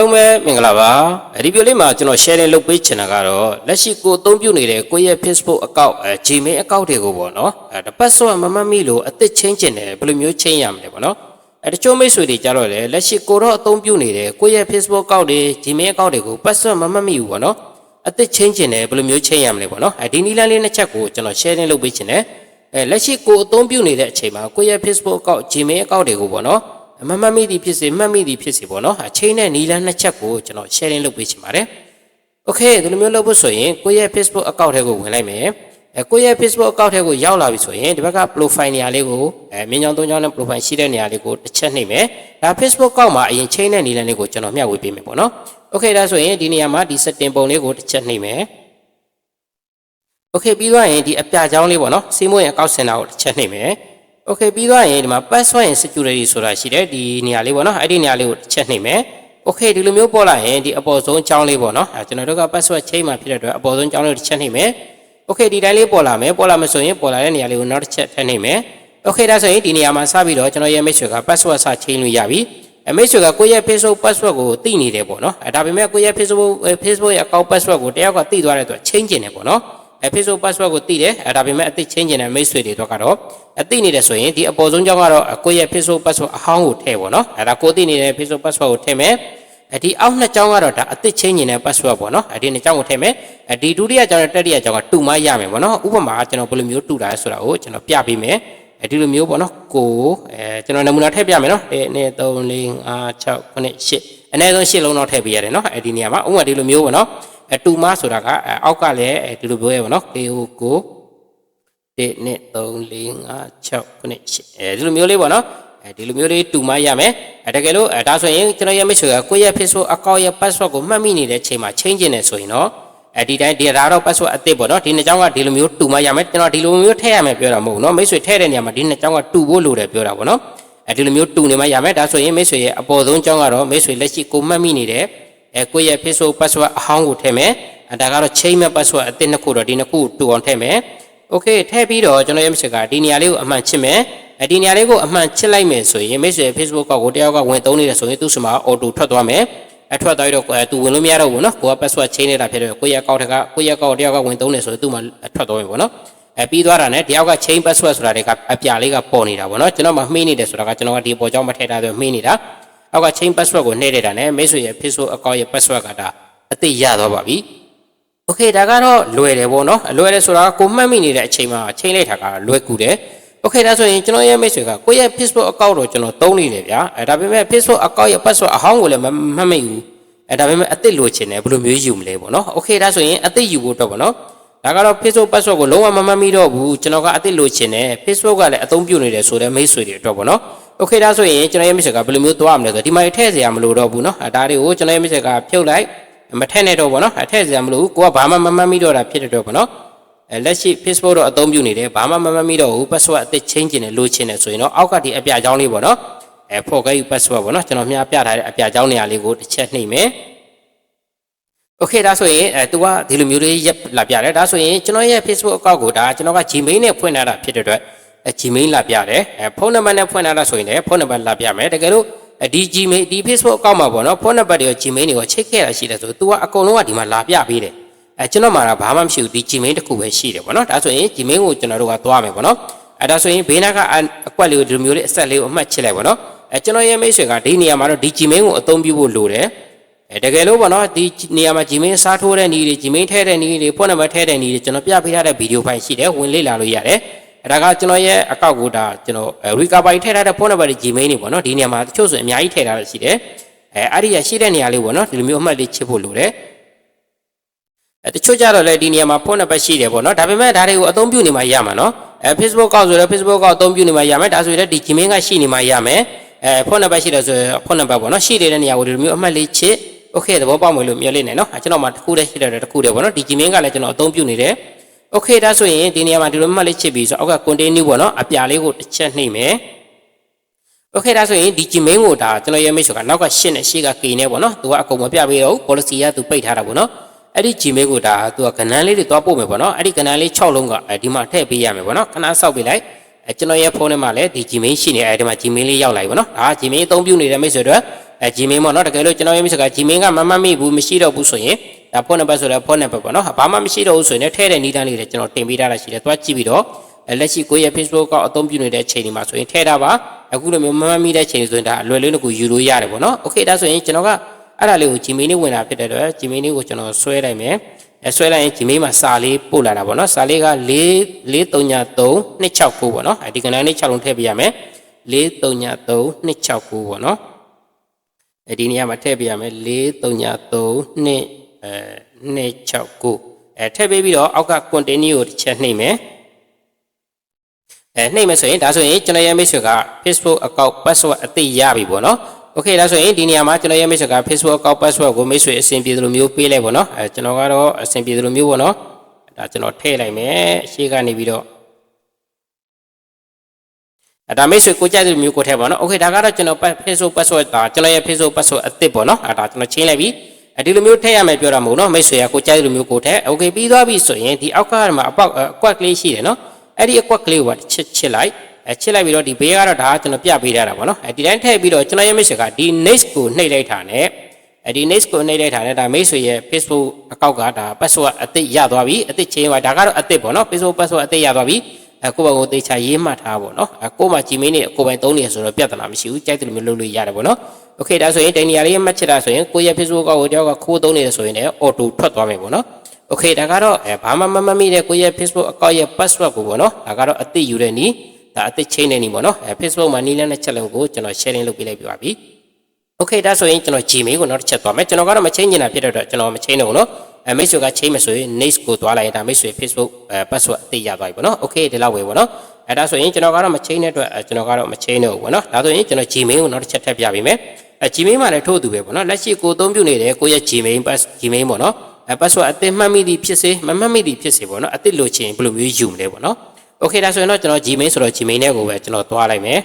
လုံးပဲမင်္ဂလာပါဒီဗီဒီယိုလေးမှာကျွန်တော် sharing လုပ်ပေးချင်တာကတော့လက်ရှိကိုအသုံးပြုနေတဲ့ကိုယ့်ရဲ့ Facebook account အဲ Gmail account တွေကိုပေါ့နော်အဲ password မမှတ်မိလို့အသစ်ချင်းချင်တယ်ဘယ်လိုမျိုးချင်းရမလဲပေါ့နော်အဲတချို့မိတ်ဆွေတွေကြတော့လေလက်ရှိကိုတော့အသုံးပြုနေတဲ့ကိုယ့်ရဲ့ Facebook account တွေ Gmail account တွေကို password မမှတ်မိဘူးပေါ့နော်အသစ်ချင်းချင်တယ်ဘယ်လိုမျိုးချင်းရမလဲပေါ့နော်အဲဒီနည်းလမ်းလေးနှစ်ချက်ကိုကျွန်တော် sharing လုပ်ပေးချင်တယ်အဲလက်ရှိကိုအသုံးပြုနေတဲ့အချိန်မှာကိုယ့်ရဲ့ Facebook account Gmail account တွေကိုပေါ့နော်အ မမတ်မိသည်ဖြစ်စေမှတ်မိသည်ဖြစ်စေပေါ့နော်အချိန်နဲ့နီလန်းနှစ်ချက်ကိုကျွန်တော် sharing လုပ်ပေးချင်ပါတယ်။ Okay ဒီလိုမျိုးလုပ်ဖို့ဆိုရင်ကိုယ့်ရဲ့ Facebook account ထဲကိုဝင်လိုက်မယ်။အဲကိုယ့်ရဲ့ Facebook account ထဲကိုရောက်လာပြီဆိုရင်ဒီဘက်က profile နေရာလေးကိုအဲမြင်းချောင်းသုံးချောင်းနဲ့ profile ရှိတဲ့နေရာလေးကိုတစ်ချက်နှိပ်မယ်။ဒါ Facebook account မှာအရင်ချိန်နဲ့နီလန်းလေးကိုကျွန်တော်မျှဝေပေးမယ်ပေါ့နော်။ Okay ဒါဆိုရင်ဒီနေရာမှာဒီ setting ပုံလေးကိုတစ်ချက်နှိပ်မယ်။ Okay ပြီးသွားရင်ဒီအပြချောင်းလေးပေါ့နော်စီးမွေးရင်အကောက်စင်တာကိုတစ်ချက်နှိပ်မယ်။ Okay ပြီးသွားရင်ဒီမှာ password and security ဆိုတာရှိတယ်ဒီနေရာလေးပေါ့နော်အဲ့ဒီနေရာလေးကိုတစ်ချက်နှိပ်မယ် Okay ဒီလိုမျိုးပေါ်လာရင်ဒီအပေါ်ဆုံးအကြောင်းလေးပေါ့နော်အဲကျွန်တော်တို့က password change မှာဖြစ်တဲ့အတွက်အပေါ်ဆုံးအကြောင်းလေးကိုတစ်ချက်နှိပ်မယ် Okay ဒီတိုင်းလေးပေါ်လာမယ်ပေါ်လာမယ်ဆိုရင်ပေါ်လာတဲ့နေရာလေးကိုနောက်တစ်ချက်ထပ်နှိပ်မယ် Okay ဒါဆိုရင်ဒီနေရာမှာစပြီးတော့ကျွန်တော်ရဲ့ message က password စ change လို့ရပြီအမေဆိုကကိုယ့်ရဲ့ Facebook password ကိုသိနေတယ်ပေါ့နော်အဲဒါပေမဲ့ကိုယ့်ရဲ့ Facebook Facebook ရဲ့ account password ကိုတယောက်ကသိသွားတဲ့အတွက် change ကျင်တယ်ပေါ့နော်အဲ Facebook password ကိုသိတယ်အဲဒါပေမဲ့အသိ change ကျင်တဲ့မိတ်ဆွေတွေတော့ကတော့အသိနေတယ်ဆိုရင်ဒီအပေါ်ဆုံးကြောင်းကတော့ကိုယ့်ရဲ့ Facebook password အဟောင်းကိုထည့်ပေါ့နော်အဲဒါကိုသိနေတဲ့ Facebook password ကိုထည့်မယ်အဲဒီအောက်နှစ်ကြောင်းကတော့ဒါအသစ်ချင်းကျင်တဲ့ password ပေါ့နော်အဲဒီနှစ်ကြောင်းကိုထည့်မယ်အဲဒီဒုတိယကြောင်းနဲ့တတိယကြောင်းကတူမရမယ်ပေါ့နော်ဥပမာကျွန်တော်ဘယ်လိုမျိုးတူတာလဲဆိုတာကိုကျွန်တော်ပြပေးမယ်အဲဒီလိုမျိုးပေါ့နော်ကိုအဲကျွန်တော်နမူနာထည့်ပြမယ်နော်1 2 3 4 5 6 9 10အနည်းဆုံး10လုံးတော့ထည့်ပေးရတယ်နော်အဲဒီနေရာမှာဥပမာဒီလိုမျိုးပေါ့နော် အတူမဆိုတာကအောက်ကလည်းဒီလိုပြောရပါတော့ KO ကို1 2 3 4 5 6 9 10အဲဒီလိုမျိုးလေးပေါ့နော်အဲဒီလိုမျိုးလေးတူမရမယ်တကယ်လို့ဒါဆိုရင်ကျွန်တော်ရမိဆိုရကိုယ့်ရဲ့ Facebook အကောင့်ရဲ့ password ကိုမှတ်မိနေတဲ့ချိန်မှာ change နေဆိုရင်တော့အဲဒီတိုင်းဒီဒါတော့ password အသစ်ပေါ့နော်ဒီနှစ်ချောင်းကဒီလိုမျိုးတူမရမယ်ကျွန်တော်ဒီလိုမျိုးထည့်ရမယ်ပြောတာမဟုတ်နော်မိတ်ဆွေထည့်တဲ့နေရာမှာဒီနှစ်ချောင်းကတူဖို့လိုတယ်ပြောတာပေါ့နော်အဲဒီလိုမျိုးတူနေမှရမယ်ဒါဆိုရင်မိတ်ဆွေရဲ့အပေါ်ဆုံးချောင်းကတော့မိတ်ဆွေလက်ရှိကိုမှတ်မိနေတဲ့ အဲကိုယ့်ရဲ့ Facebook password အဟောင်းကိုထည့်မယ်အဲဒါကတော့ chain မဲ့ password အသစ်နှစ်ခုတော့ဒီနှစ်ခုတူအောင်ထည့်မယ် Okay ထည့်ပြီးတော့ကျွန်တော်ရဲ့ message ကဒီနေရာလေးကိုအမှန်ချစ်မယ်အဲဒီနေရာလေးကိုအမှန်ချစ်လိုက်မယ်ဆိုရင်မိတ်ဆွေ Facebook ကောက်ကိုတယောက်ကဝင်သုံးနေတယ်ဆိုရင်သူ့စမှာ auto ထွက်သွားမယ်အထွက်သွားပြီးတော့သူဝင်လို့မရတော့ဘူးเนาะကိုက password change နေတာဖြစ်တယ်ကိုယ့်ရဲ့ account ကကိုယ့်ရဲ့ account တယောက်ကဝင်သုံးနေဆိုရင်သူ့မှာထွက်သွားပြီပေါ့နော်အဲပြီးသွားတာနဲ့တယောက်က change password ဆိုတာတွေကအပြလေးကပေါ်နေတာပေါ့နော်ကျွန်တော်မှမှီးနေတယ်ဆိုတာကကျွန်တော်ကဒီပေါ်ကြောင်းမထည့်ထားသေးဘူးမှီးနေတာ အောက်က chain password ကိုနှိပ်လိုက်တာနဲ့မိတ်ဆွေရဲ့ Facebook account ရဲ့ password ကဒါအသိရတော့ပါပြီ။ Okay ဒါကတော့လွယ်တယ်ပေါ့နော်။လွယ်တယ်ဆိုတာကိုမှတ်မိနေတဲ့အချိန်မှာ chain လိုက်တာကလွယ်ကူတယ်။ Okay ဒါဆိုရင်ကျွန်တော်ရဲ့မိတ်ဆွေကကိုယ့်ရဲ့ Facebook account တော့ကျွန်တော်သုံးနေတယ်ဗျာ။အဲဒါပေမဲ့ Facebook account ရဲ့ password အဟောင်းကိုလည်းမမှတ်မိဘူး။အဲဒါပေမဲ့အသိလိုချင်တယ်ဘယ်လိုမျိုးယူမလဲပေါ့နော်။ Okay ဒါဆိုရင်အသိယူဖို့တော့ပေါ့နော်။ဒါကတော့ Facebook password ကိုလုံးဝမမှတ်မိတော့ဘူးကျွန်တော်ကအသိလိုချင်တယ် Facebook ကလည်းအသုံးပြုနေတယ်ဆိုတော့မိတ်ဆွေတွေအတွက်ပေါ့နော် โอเคဒါဆိုရင်ကျွန်တော်ရဲ့မိတ်ဆွေကဘယ်လိုမျိုးသွားမလဲဆိုဒီမှာထည့်เสียမလို့တော့ဘူးเนาะအဲဒါတွေကိုကျွန်တော်ရဲ့မိတ်ဆွေကဖြုတ်လိုက်မထက်နဲ့တော့ဗောနော်အထက်စရာမလိုဘူးကိုကဘာမှမမှတ်မိတော့တာဖြစ်တဲ့တော့ဗောနော်အဲလက်ရှိ Facebook တော့အသုံးပြုနေတယ်ဘာမှမမှတ်မိတော့ဘူး password အသစ် change ကျင်တယ်လိုချင်တယ်ဆိုရင်တော့အောက်ကဒီအပြာချောင်းလေးဗောနော်အဲ forget password ဗောနော်ကျွန်တော်မြားပြထားတဲ့အပြာချောင်းနေရာလေးကိုတစ်ချက်နှိပ်မယ်โอเคဒါဆိုရင်အဲ तू ကဒီလိုမျိုးလေးရက်လာပြတယ်ဒါဆိုရင်ကျွန်တော်ရဲ့ Facebook account ကိုဒါကျွန်တော်က Gmail နဲ့ဖွင့်ထားတာဖြစ်တဲ့အတွက်အဲ Gmail လာပြတယ်အဲဖုန်းနံပါတ်နဲ့ဖွင့်ထားတာဆိုရင်လည်းဖုန်းနံပါတ်လာပြမယ်တကယ်လို့ဒီ Gmail ဒီ Facebook account မှာပေါ့နော်ဖုန်းနံပါတ်တွေရော Gmail တွေကိုချိတ်ခဲ့တာရှိတယ်ဆို तू ကအကုန်လုံးကဒီမှာလာပြပေးတယ်အဲကျွန်တော်မှာတော့ဘာမှမရှိဘူးဒီ Gmail တစ်ခုပဲရှိတယ်ပေါ့နော်ဒါဆိုရင် Gmail ကိုကျွန်တော်တို့ကသွားမယ်ပေါ့နော်အဲဒါဆိုရင်ဘေးနာကအကွက်လေးကိုဒီလိုမျိုးလေးအဆက်လေးကိုအမှတ်ချစ်လိုက်ပေါ့နော်အဲကျွန်တော်ရဲ့မိတ်ဆွေကဒီနေရာမှာတော့ဒီ Gmail ကိုအသုံးပြုဖို့လိုတယ်အဲတကယ်လို့ပေါ့နော်ဒီနေရာမှာ Gmail စားထိုးတဲ့နည်းတွေ Gmail ထည့်တဲ့နည်းတွေဖုန်းနံပါတ်ထည့်တဲ့နည်းတွေကျွန်တော်ပြပေးထားတဲ့ဗီဒီယိုဖိုင်ရှိတယ်ဝင်လေ့လာလို့ရတယ်အဲ ဒါကကျွန်တော်ရဲ့အကောက်ကိုဒါကျွန်တော် recovery ထည့်ထားတဲ့ဖုန်းနံပါတ်တွေ Gmail တွေပေါ့နော်ဒီနေရာမှာတချို့ဆိုအများကြီးထည့်ထားတာရှိတယ်အဲအဲ့ဒီရရှိတဲ့နေရာလေးပေါ့နော်ဒီလိုမျိုးအမှတ်လေးချစ်ဖို့လိုတယ်အဲတချို့ကြတော့လေဒီနေရာမှာဖုန်းနံပါတ်ရှိတယ်ပေါ့နော်ဒါပေမဲ့ဒါတွေကိုအသုံးပြုနေမှရမှာနော်အဲ Facebook ကောက်ဆိုတော့ Facebook ကောက်အသုံးပြုနေမှရမယ်ဒါဆိုရင်ဒီ Gmail ကရှိနေမှရမယ်အဲဖုန်းနံပါတ်ရှိတယ်ဆိုရင်ဖုန်းနံပါတ်ပေါ့နော်ရှိတဲ့နေရာကိုဒီလိုမျိုးအမှတ်လေးချစ်โอเคသဘောပေါက်မယ်လို့မျှော်လင့်နေနော်ကျွန်တော်မှတစ်ခုတည်းရှိတယ်တစ်ခုတည်းပေါ့နော်ဒီ Gmail ကလည်းကျွန်တော်အသုံးပြုနေတယ် โอเคဒါဆိုရင်ဒီနေရာမှာဒီလိုမှတ်လေးချစ်ပြီးဆိုအောက်က continue ပေါ့နော်အပြာလေးကိုတစ်ချက်နှိပ်မယ်โอเคဒါဆိုရင်ဒီ Gmail ကိုဒါကျွန်တော်ရဲ့မိတ်ဆွေကနောက်ကရှင်းနဲ့ရှေ့က K နဲ့ပေါ့နော်သူကအကုန်မပြပေးတော့ policy ကသူပိတ်ထားတာပေါ့နော်အဲ့ဒီ Gmail ကိုဒါသူကကဏ္ဍလေးတွေသွားပို့မယ်ပေါ့နော်အဲ့ဒီကဏ္ဍလေး6လုံးကဒီမှာထည့်ပေးရမယ်ပေါ့နော်ခဏဆောက်ပေးလိုက် အဲကျွန်တော်ရဲ့ဖုန်းထဲမှာလည်းဒီ Gmail ရှိနေအဲဒီမှာ Gmail လေးရောက်လာပြီပေါ့နော်ဒါ Gmail အသုံးပြုနေတဲ့မိတ်ဆွေတွေအဲ Gmail ပေါ့နော်တကယ်လို့ကျွန်တော်ရဲ့မိတ်ဆွေက Gmail ကမမမိဘူးမရှိတော့ဘူးဆိုရင်ဒါဖုန်းနံပါတ်ဆိုတော့ဖုန်းနံပါတ်ပေါ့နော်ဘာမှမရှိတော့ဘူးဆိုရင်လည်းထည့်တဲ့နည်းတမ်းလေးတွေကျွန်တော်တင်ပေးထားတာရှိတယ်သွားကြည့်ပြီးတော့လက်ရှိကိုယ့်ရဲ့ Facebook ကအသုံးပြုနေတဲ့အချိန်ဒီမှာဆိုရင်ထည့်ထားပါအခုလိုမျိုးမမမိတဲ့အချိန်ဆိုရင်ဒါအလွယ်လေးတကူယူလို့ရတယ်ပေါ့နော် okay ဒါဆိုရင်ကျွန်တော်ကအဲ့ဒါလေးကို Gmail နဲ့ဝင်တာဖြစ်တဲ့အတွက် Gmail လေးကိုကျွန်တော်ဆွဲလိုက်မယ် အဲဆွဲလိုက်ရင် Gmail မှာစာလေးပို့လာတာပေါ့နော်စာလေးက4 433269ပေါ့နော်အဲဒီကဏ္ဍလေး6လုံးထည့်ပြရမယ်433269ပေါ့နော်အဲဒီနေရာမှာထည့်ပြရမယ်4332အဲ269အဲထည့်ပေးပြီးတော့အောက်က continue ကိုတစ်ချက်နှိပ်မယ်အဲနှိပ်မယ်ဆိုရင်ဒါဆိုရင်ကျွန်တော်ရဲ့မိတ်ဆွေက Facebook account password အသိရပြီပေါ့နော် โอเคဒါဆိုရင်ဒီနေရာမှာကျွန်တော်ရဲ့မိတ်ဆွေက Facebook account password ကိုမိတ်ဆွေအဆင်ပြေသလိုမျိုးပေးလိုက်ပေါ့နော်အဲကျွန်တော်ကတော့အဆင်ပြေသလိုမျိုးပေါ့နော်ဒါကျွန်တော်ထည့်လိုက်မယ်ရှေ့ကနေပြီးတော့အဲဒါမိတ်ဆွေကိုကြိုက်တဲ့မျိုးကိုထည့်ပါနော်โอเคဒါကတော့ကျွန်တော် Facebook password ဒါကျွန်တော်ရဲ့ Facebook password အသစ်ပေါ့နော်အဲဒါကျွန်တော်ချင်းလိုက်ပြီအဲဒီလိုမျိုးထည့်ရမယ်ပြောတာမဟုတ်နော်မိတ်ဆွေကကိုကြိုက်တဲ့လိုမျိုးကိုထည့်โอเคပြီးသွားပြီဆိုရင်ဒီအောက်ကမှာအပေါက်အကွက်ကလေးရှိတယ်နော်အဲ့ဒီအကွက်ကလေးကိုချစ်ချစ်လိုက် အဲချစ်လိုက်ပြီးတော့ဒီဘေးကတော့ဒါကကျွန်တော်ပြပေးထားတာပေါ့နော်အဲဒီတိုင်းထည့်ပြီးတော့ကျွန်တော်ရဲ့ message ကဒီ next ကိုနှိပ်လိုက်တာနဲ့အဲဒီ next ကိုနှိပ်လိုက်တာနဲ့ဒါမိတ်ဆွေရဲ့ Facebook အကောက်ကဒါ password အသစ်ရသွားပြီအသစ်ချင်းပါဒါကတော့အသစ်ပေါ့နော် Facebook password အသစ်ရသွားပြီအခုဘကိုတေချာရေးမှတ်ထားပေါ့နော်ကိုမှ Gmail နဲ့ကိုပိုင်သုံးနေဆိုတော့ပြဿနာမရှိဘူးကြိုက်တယ်လို့မျိုးလုပ်လို့ရတယ်ပေါ့နော် okay ဒါဆိုရင်တိုင်နေရာလေးမှတ်ချက်တာဆိုရင်ကိုရဲ့ Facebook ကောက်ကိုတယောက်ကခိုးသုံးနေတယ်ဆိုရင်လည်း auto ထွက်သွားမယ်ပေါ့နော် okay ဒါကတော့ဘာမှမမမိတဲ့ကိုရဲ့ Facebook အကောက်ရဲ့ password ကိုပေါ့နော်ဒါကတော့အသစ်ယူတဲ့နီး ဒါအသစ်ချိန်တဲ့နည်းပေါ့နော်အဲ Facebook မှာနည်းလမ်းနဲ့ချက်လုံးကိုကျွန်တော် sharing လုပ်ပေးလိုက်ပြပါပြီโอเคဒါဆိုရင်ကျွန်တော် Gmail ကိုနောက်တစ်ချက်သွားမယ်ကျွန်တော်ကတော့မချိန်နေတာဖြစ်တဲ့အတွက်ကျွန်တော်မချိန်တော့ဘူးနော်အဲမိတ်ဆွေကချိန်မယ်ဆိုရင် next ကိုသွားလိုက်ရင်ဒါမိတ်ဆွေ Facebook အဲ password အသိရသွားပြီပေါ့နော်โอเคဒီလောက်ပဲပေါ့နော်အဲဒါဆိုရင်ကျွန်တော်ကတော့မချိန်တဲ့အတွက်အဲကျွန်တော်ကတော့မချိန်တော့ဘူးပေါ့နော်ဒါဆိုရင်ကျွန်တော် Gmail ကိုနောက်တစ်ချက်ထပ်ပြပေးမယ်အဲ Gmail မှာလည်းထို့အတူပဲပေါ့နော်လက်ရှိကိုအသုံးပြုနေတဲ့ကိုယ့်ရဲ့ Gmail pass Gmail ပေါ့နော်အဲ password အသစ်မှတ်မိသည်ဖြစ်စေမမှတ်မိသည်ဖြစ်စေပေါ့နော်အသစ်လို့ချင်းဘယ်လိုမျိုးယူမလဲပေါ့နော် โอเคဒါဆိုရင်တော့ကျွန်တော် Gmail ဆိုတော့ Gmail နဲ့ကိုပဲကျွန်တော်သွားလိုက်မယ်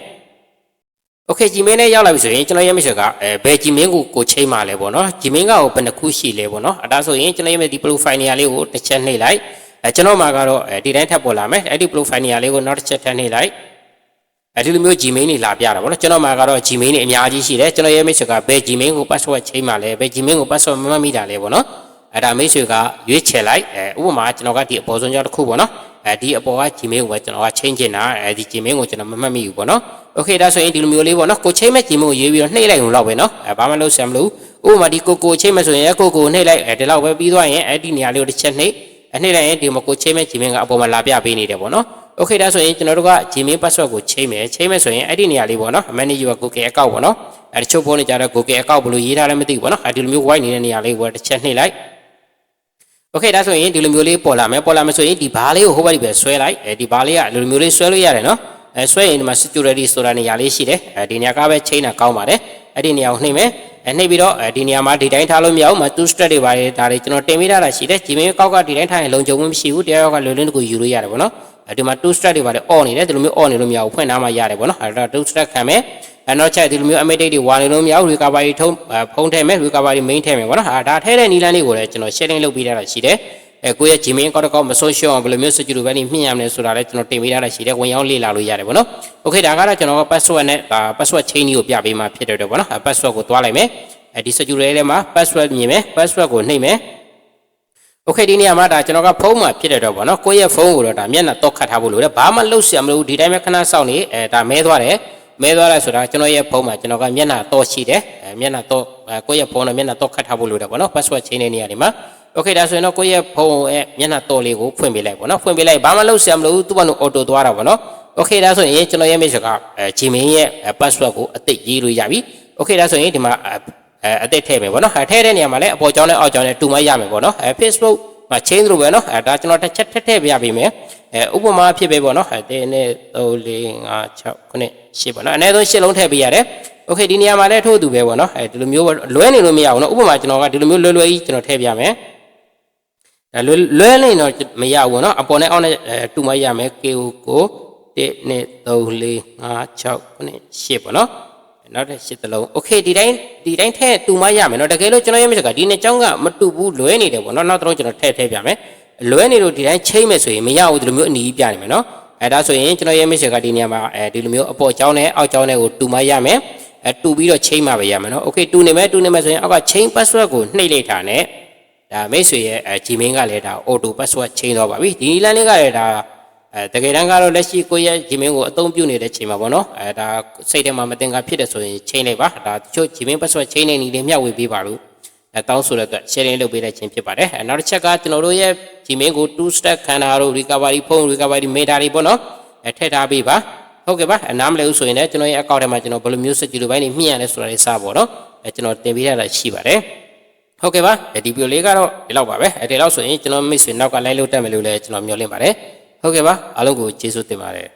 โอเค Gmail နဲ့ရောက်လာပြီဆိုရင်ကျွန်တော်ရဲ့မိတ်ဆွေကအဲဘယ် Gmail ကိုကိုချိန်มาလဲပေါ့နော် Gmail ကကိုဘယ်နှခုရှိလဲပေါ့နော်အဲဒါဆိုရင်ကျွန်တော်ရဲ့ဒီ profile နေရာလေးကိုတစ်ချက်နှိပ်လိုက်အဲကျွန်တော်မှာကတော့အဲဒီတိုင်းထပ်ပေါ်လာမယ်အဲ့ဒီ profile နေရာလေးကိုနောက်တစ်ချက်ထပ်နှိပ်လိုက်အဲဒီလိုမျိုး Gmail နေလာပြတာပေါ့နော်ကျွန်တော်မှာကတော့ Gmail နေအများကြီးရှိတယ်ကျွန်တော်ရဲ့မိတ်ဆွေကဘယ် Gmail ကို password ချိန်มาလဲဘယ် Gmail ကို password မမှတ်မိတာလဲပေါ့နော် အဲ့ဒါမိတ်ဆွေကရွေးချယ်လိုက်အဲဥပမာကျွန်တော်ကဒီအပေါ်ဆုံးကြောင်းတစ်ခုပေါ့နော်အဲဒီအပေါ်က Gmail ကိုပဲကျွန်တော်ကချိန်ချင်တာအဲဒီ Gmail ကိုကျွန်တော်မမှတ်မိဘူးပေါ့နော်โอเคဒါဆိုရင်ဒီလိုမျိုးလေးပေါ့နော်ကိုချိန်မဲ့ Gmail ကိုရေးပြီးတော့နှိပ်လိုက်ုံလောက်ပဲနော်အဲဘာမှလုပ်ဆရာမလို့ဥပမာဒီကိုကိုချိန်မဲ့ဆိုရင်ကိုကိုနှိပ်လိုက်အဲဒီလောက်ပဲပြီးသွားရင်အဲဒီနေရာလေးကိုတစ်ချက်နှိပ်အနှိပ်လိုက်ရင်ဒီမှာကိုချိန်မဲ့ Gmail ကအပေါ်မှာလာပြပေးနေတယ်ပေါ့နော်โอเคဒါဆိုရင်ကျွန်တော်တို့က Gmail password ကိုချိန်မယ်ချိန်မယ်ဆိုရင်အဲ့ဒီနေရာလေးပေါ့နော် manage your Google account ပေါ့နော်အဲတချို့ဖုန်းတွေကြတော့ Google account ဘယ်လိုရေးထားလဲမသိဘူးပေါ့နော်အဲဒီလိုမျိုး white နေတဲ့နေရာလေးကိုတစ်ချက်နှိပ်လိုက် โอเคဒါဆိုရင်ဒီလိုမျိုးလေးပေါ်လာမယ်ပေါ်လာမယ်ဆိုရင်ဒီဘားလေးကိုဟိုဘက်ဒီပဲဆွဲလိုက်အဲဒီဘားလေးကဒီလိုမျိုးလေးဆွဲလို့ရတယ်နော်အဲဆွဲရင်ဒီမှာ security ဆိုတာနေရာလေးရှိတယ်အဲဒီနေရာကပဲချိန်တာကောင်းပါတယ်အဲ့ဒီနေရာကိုနှိပ်မယ်အဲနှိပ်ပြီးတော့အဲဒီနေရာမှာဒီတိုင်းထားလို့မရဘူးမှာ two step တွေပါတယ်ဒါတွေကျွန်တော်တင်ပေးထားတာရှိတယ် Gmail ကောက်ကဒီတိုင်းထားရင်လုံခြုံမှုမရှိဘူးတရားရောက်ကလွယ်လွယ်တကူယူလို့ရတယ်ပေါ့နော်အဲဒီမှာ two step တွေပါတယ် on နေတယ်ဒီလိုမျိုး on နေလို့မရဘူးဖွင့်ထားမှရတယ်ပေါ့နော်အဲဒါ two step ခံမယ် အဲနောက်ချက်ဒီလိုမျိုး update တွေဝါနေလို့မရဘူး recovery ထုံးဖုံးထည့်မယ် recovery main ထည့်မယ်ပေါ့နော်ဟာဒါထည့်တဲ့နီလန်းလေးကိုလည်းကျွန်တော် sharing လုပ်ပေးထားတာရှိတယ်အဲကိုယ့်ရဲ့ Gmail account ကောမဆိုးရှုံအောင်ဘယ်လိုမျိုး security ပဲနေမြင့်ရမလဲဆိုတာလည်းကျွန်တော်တင်ပေးထားတာရှိတယ်ဝင်ရောက်လေ့လာလို့ရတယ်ပေါ့နော်။ Okay ဒါကတော့ကျွန်တော်က password နဲ့ဒါ password chain ကိုပြပေးမှဖြစ်တယ်တော့ပေါ့နော်။ password ကိုသွားလိုက်မယ်။အဲဒီ security ထဲမှာ password မြင်မယ် password ကိုနှိပ်မယ်။ Okay ဒီနေရာမှာဒါကျွန်တော်ကဖုန်းမှာဖြစ်တယ်တော့ပေါ့နော်။ကိုယ့်ရဲ့ဖုန်းကိုတော့ဒါမျက်နှာတော့ခတ်ထားဖို့လိုတယ်။ဘာမှလုပ်စရာမလိုဘူးဒီတိုင်းပဲခဏစောင့်နေအဲဒါမဲသွားတယ်။ မဲသွားတယ်ဆိုတာကျွန်တော်ရဲ့ဖုန်းမှာကျွန်တော်ကမျက်နှာတော့ရှိတယ်မျက်နှာတော့ကိုယ့်ရဲ့ဖုန်းနဲ့မျက်နှာတော့ခတ်ထားဖို့လိုတယ်ပေါ့နော် password ချိန်တဲ့နေရာဒီမှာ okay ဒါဆိုရင်တော့ကိုယ့်ရဲ့ဖုန်းရဲ့မျက်နှာတော့လေးကိုဖွင့်ပေးလိုက်ပေါ့နော်ဖွင့်ပေးလိုက်ဘာမှလုပ်စရာမလိုဘူးသူ့ဘာလို့ auto သွားတာပေါ့နော် okay ဒါဆိုရင်ကျွန်တော်ရဲ့ message က Gmail ရဲ့ password ကိုအသက်ရေးလို့ရပြီ okay ဒါဆိုရင်ဒီမှာအသက်ထည့်မယ်ပေါ့နော်ထည့်တဲ့နေရာမှာလည်းအပေါ်ကျောင်းနဲ့အောက်ကျောင်းနဲ့တူမရမယ်ပေါ့နော် Facebook မှာ change လို့ပဲနော်အဲဒါကျွန်တော်တစ်ချက်ထည့်ထည့်ပြရပေးမယ်အဲဥပမာဖြစ်ပဲပေါ့နော်အဲ1 2 3 4 5 6 9 10ပေါ့နော်အနည်းဆုံး10လုံးထည့်ပေးရတယ်โอเคဒီနေရာမှာလည်းထို့အတူပဲပေါ့နော်အဲဒီလိုမျိုးလွဲနေလို့မရဘူးနော်ဥပမာကျွန်တော်ကဒီလိုမျိုးလွယ်လွယ်ကြီးကျွန်တော်ထည့်ပြမယ်အဲလွယ်လွယ်နေတော့မရဘူးเนาะအပေါ်နဲ့အောက်နဲ့အဲတူမရမယ် KO ကို1 2 3 4 5 6 9 10ပေါ့เนาะ နောက်ထပ်10တလုံးโอเคဒီတိုင်းဒီတိုင်းထည့်တူမရမယ်เนาะတကယ်လို့ကျွန်တော်ရဲ့မြစ်ကဒီနှစ်ကြောင်းကမတူဘူးလွဲနေတယ်ပေါ့เนาะနောက်တစ်လုံးကျွန်တော်ထည့်ထည့်ပြမယ်လွဲနေလို့ဒီတိုင်းချိန်မယ်ဆိုရင်မရဘူးဒီလိုမျိုးအနီးပြနေမယ်เนาะအဲ အဲဒါဆိုရင်ကျွန်တော်ရဲ့မိတ်ဆွေကဒီနေရာမှာအဲဒီလိုမျိုးအပေါ်ကျောင်းနဲ့အောက်ကျောင်းနဲ့ကိုတူမရမယ်အဲတူပြီးတော့ချိန်မှပဲရမယ်နော်โอเคတူနေမယ်တူနေမယ်ဆိုရင်အောက်ကချိန် password ကိုနှိပ်လိုက်တာနဲ့ဒါမိတ်ဆွေရဲ့အဲ Gmail ကလည်းဒါ auto password ချိန်တော့ပါပြီဒီလမ်းလေးကလည်းဒါ အဲတကယ်တမ်းကတော့လက်ရှိကိုယ့်ရဲ့ Gmail ကိုအသုံးပြုနေတဲ့ချိန်မှာပေါ့နော်အဲဒါစိတ်ထဲမှာမတင်ကဖြစ်တယ်ဆိုရင်ချိန်လိုက်ပါဒါတချို့ Gmail password ချိန်နေနေလေးမျှဝေပေးပါလို့အဲတောင်းဆိုတဲ့အတွက် sharing လုပ်ပေးတဲ့ခြင်းဖြစ်ပါတယ်အဲနောက်တစ်ချက်ကကျွန်တော်တို့ရဲ့ Gmail ကို two step ခန္ဓာတို့ recovery phone recovery meter တွေပေါ့နော်အဲထည့်ထားပေးပါဟုတ်ကဲ့ပါအနားမလည်ဘူးဆိုရင်လည်းကျွန်တော်ရဲ့ account ထဲမှာကျွန်တော်ဘယ်လိုမျိုး security ဘိုင်းတွေမြင့်ရတယ်ဆိုတာလေးစပါတော့အဲကျွန်တော်တင်ပေးရတာရှိပါတယ်ဟုတ်ကဲ့ပါဒီဗီဒီယိုလေးကတော့ဒီလောက်ပါပဲအဲဒီလောက်ဆိုရင်ကျွန်တော်မိတ်ဆွေနောက်က live လုပ်တက်မယ်လို့လည်းကျွန်တော်မျှော်လင့်ပါတယ် ဟုတ်ကဲ့ပါအားလုံးကိုကျေးဇူးတင်ပါတယ်